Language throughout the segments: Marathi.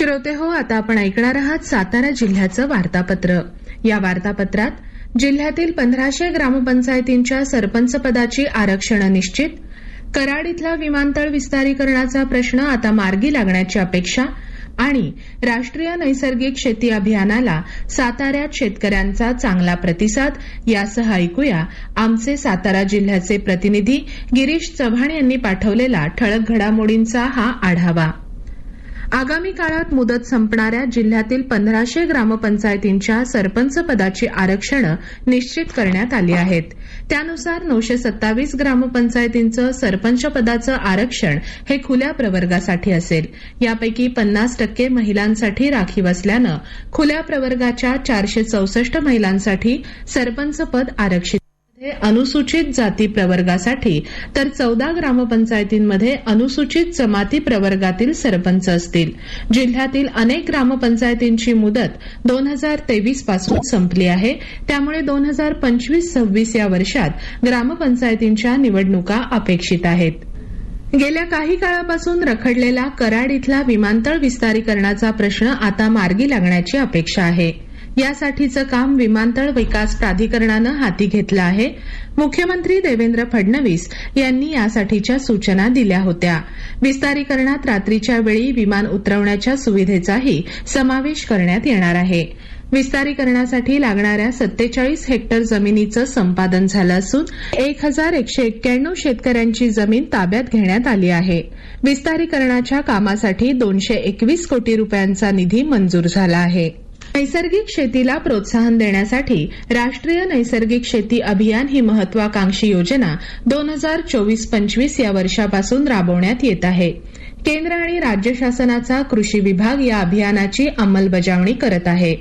श्रोते हो. आता आपण ऐकणार आहात सातारा जिल्ह्याचं वार्तापत्र. या वार्तापत्रात जिल्ह्यातील पंधराशे ग्रामपंचायतींच्या सरपंच पदाची आरक्षणं निश्चित. कराड इथला विमानतळ विस्तारीकरणाचा प्रश्न आता मार्गी लागण्याची अपेक्षा आणि राष्ट्रीय नैसर्गिक शेती अभियानाला साताऱ्यात शेतकऱ्यांचा चांगला प्रतिसाद यासह ऐकूया आमचे सातारा जिल्ह्याचे प्रतिनिधी गिरीश चव्हाण यांनी पाठवलेला ठळक घडामोडींचा हा आढावा. आगामी काळात मुदत संपणाऱ्या जिल्ह्यातील पंधराशे ग्रामपंचायतींच्या सरपंच पदाची आरक्षणं निश्चित करण्यात आली आहेत. त्यानुसार नऊशे सत्तावीस ग्रामपंचायतींचं सरपंच पदाचं आरक्षण हे खुल्या प्रवर्गासाठी असेल. यापैकी पन्नास टक्के महिलांसाठी राखीव असल्यानं खुल्या प्रवर्गाच्या चारशे चौसष्ट महिलांसाठी सरपंच पद आरक्षित अनुसूचित जाती प्रवर्गासाठी तर चौदा ग्रामपंचायतींमध्ये अनुसूचित जमाती प्रवर्गातील सरपंच असतील. जिल्ह्यातील अनेक ग्रामपंचायतींची मुदत दोन हजार तेवीसपासून संपली आहे. त्यामुळे दोन हजार पंचवीस सव्वीस या वर्षात ग्रामपंचायतींच्या निवडणुका अपेक्षित आहेत. गेल्या काही काळापासून रखडलेला कराड इथला विमानतळ विस्तारीकरणाचा प्रश्न आता मार्गी लागण्याची अपेक्षा आहे. यासाठीचं काम विमानतळ विकास प्राधिकरणानं हाती घेतलं आहे. मुख्यमंत्री देवेंद्र फडणवीस यांनी यासाठीच्या सूचना दिल्या होत्या. विस्तारीकरणात रात्रीच्या वेळी विमान उतरवण्याच्या सुविधेचाही समावेश करण्यात येणार आहे. विस्तारीकरणासाठी लागणाऱ्या सत्तेचाळीस हेक्टर जमिनीचं संपादन झालं असून एक हजार एकशे एक्क्याण्णव शेतकऱ्यांची जमीन ताब्यात घेण्यात आली आहे. विस्तारीकरणाच्या कामासाठी दोनशे एकवीस कोटी रुपयांचा निधी मंजूर झाला आहे. नैसर्गिक शेतीला प्रोत्साहन देण्यासाठी राष्ट्रीय नैसर्गिक शेती अभियान ही महत्वाकांक्षी योजना दोन हजार चोवीस पंचवीस या वर्षापासून राबवण्यात येत आहे. केंद्र आणि राज्य शासनाचा कृषी विभाग या अभियानाची अंमलबजावणी करत आहे.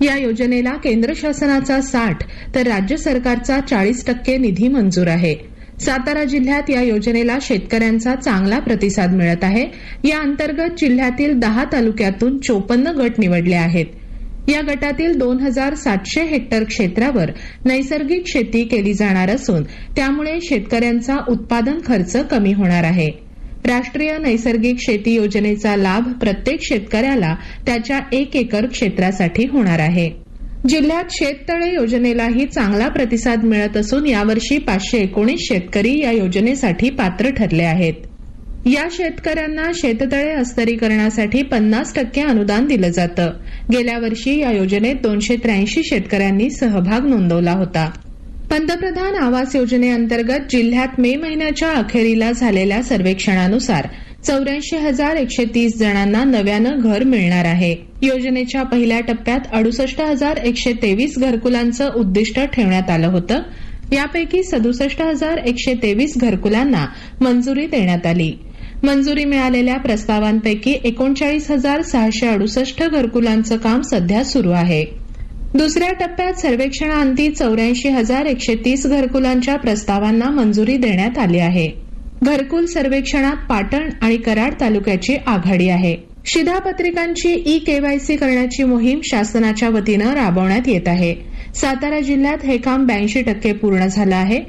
या योजनेला केंद्र शासनाचा साठ तर राज्य सरकारचा चाळीस टक्के निधी मंजूर आहे. सातारा जिल्ह्यात या योजनेला शेतकऱ्यांचा चांगला प्रतिसाद मिळत आहे. या अंतर्गत जिल्ह्यातील दहा तालुक्यातून चोपन्न गट निवडले आहेत. या गटातील दोन हजार सातशे हेक्टर क्षेत्रावर नैसर्गिक शेती केली जाणार असून त्यामुळे शेतकऱ्यांचा उत्पादन खर्च कमी होणार आहे. राष्ट्रीय नैसर्गिक शेती योजनेचा लाभ प्रत्येक शेतकऱ्याला त्याच्या एक एकर क्षेत्रासाठी होणार आहे. जिल्ह्यात शेततळे योजनेलाही चांगला प्रतिसाद मिळत असून यावर्षी पाचशे एकोणीस शेतकरी या योजनेसाठी पात्र ठरले आहेत. या शेतकऱ्यांना शेततळे अस्तरीकरणासाठी पन्नास टक्के अनुदान दिलं जातं. गेल्या वर्षी या योजनेत दोनशे त्र्याऐंशी शेतकऱ्यांनी सहभाग नोंदवला होता. पंतप्रधान आवास योजनेअंतर्गत जिल्ह्यात मे महिन्याच्या अखेरीला झालेल्या सर्वेक्षणानुसार चौऱ्याऐंशी हजार एकशे तीस जणांना नव्यानं घर मिळणार आहे. योजनेच्या पहिल्या टप्प्यात अडुसष्ट हजार एकशे तेवीस घरकुलांचं उद्दिष्ट ठेवण्यात आलं होतं. यापैकी सदुसष्ट हजार एकशे तेवीस घरकुलांना मंजुरी देण्यात आली. मंजुरी मिळालेल्या प्रस्तावांपैकी एकोणचाळीस हजार सहाशे अडुसष्ट घरकुलांचं काम सध्या सुरू आहे. दुसऱ्या टप्प्यात सर्वेक्षणाअंती चौऱ्याऐंशी हजार एकशे तीस घरकुलांच्या प्रस्तावांना मंजुरी देण्यात आली आहे. घरकुल सर्वेक्षणात पाटण आणि कराड तालुक्याची आघाडी आहे. शिधापत्रिकांची ई केवायसी करण्याची मोहीम शासनाच्या वतीनं राबवण्यात येत आहे. सातारा जिल्ह्यात हे काम ब्याऐंशी टक्के पूर्ण झालं आहे.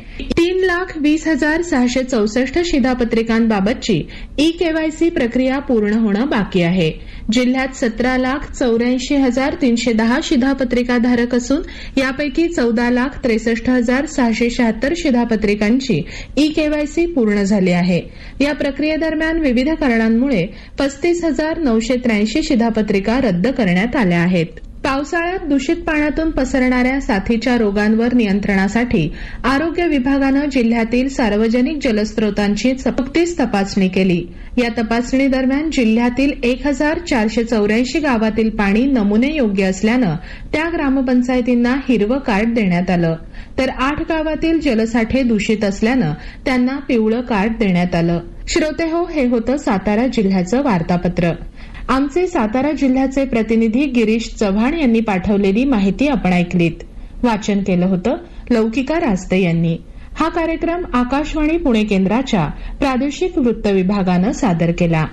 लाख वीस हजार सहाशे चौसष्ट शिधापत्रिकांबाबतची ई केवायसी प्रक्रिया पूर्ण होणं बाकी आहे. जिल्ह्यात सतरा लाख चौऱ्याऐंशी हजार तीनशे दहा शिधापत्रिकाधारक असून यापैकी चौदा लाख त्रेसष्ट हजार सहाशे शहात्तर शिधापत्रिकांची ई केवायसी पूर्ण झाली आहे. या प्रक्रियेदरम्यान विविध कारणांमुळे पस्तीस हजार नऊशे त्र्याऐंशी शिधापत्रिका रद्द करण्यात आल्या आहेत. पावसाळ्यात दूषित पाण्यातून पसरणाऱ्या साथीच्या रोगांवर नियंत्रणासाठी आरोग्य विभागानं जिल्ह्यातील सार्वजनिक जलस्रोतांची नुकतीच तपासणी केली. या तपासणी दरम्यान जिल्ह्यातील एक हजार चारशे चौऱ्याऐंशी गावातील पाणी नमुने योग्य असल्यानं त्या ग्रामपंचायतींना हिरवं कार्ड देण्यात आलं. तर आठ गावातील जलसाठे दूषित असल्यानं त्यांना पिवळं कार्ड देण्यात आलं. श्रोते हो हे होतं सातारा जिल्ह्याचं वार्तापत्र. आमचे सातारा जिल्ह्याचे प्रतिनिधी गिरीश चव्हाण यांनी पाठवलेली माहिती आपण ऐकलीत. वाचन केलं होतं लौकिका रास्ते यांनी. हा कार्यक्रम आकाशवाणी पुणे केंद्राच्या प्रादेशिक वृत्त विभागानं सादर केला.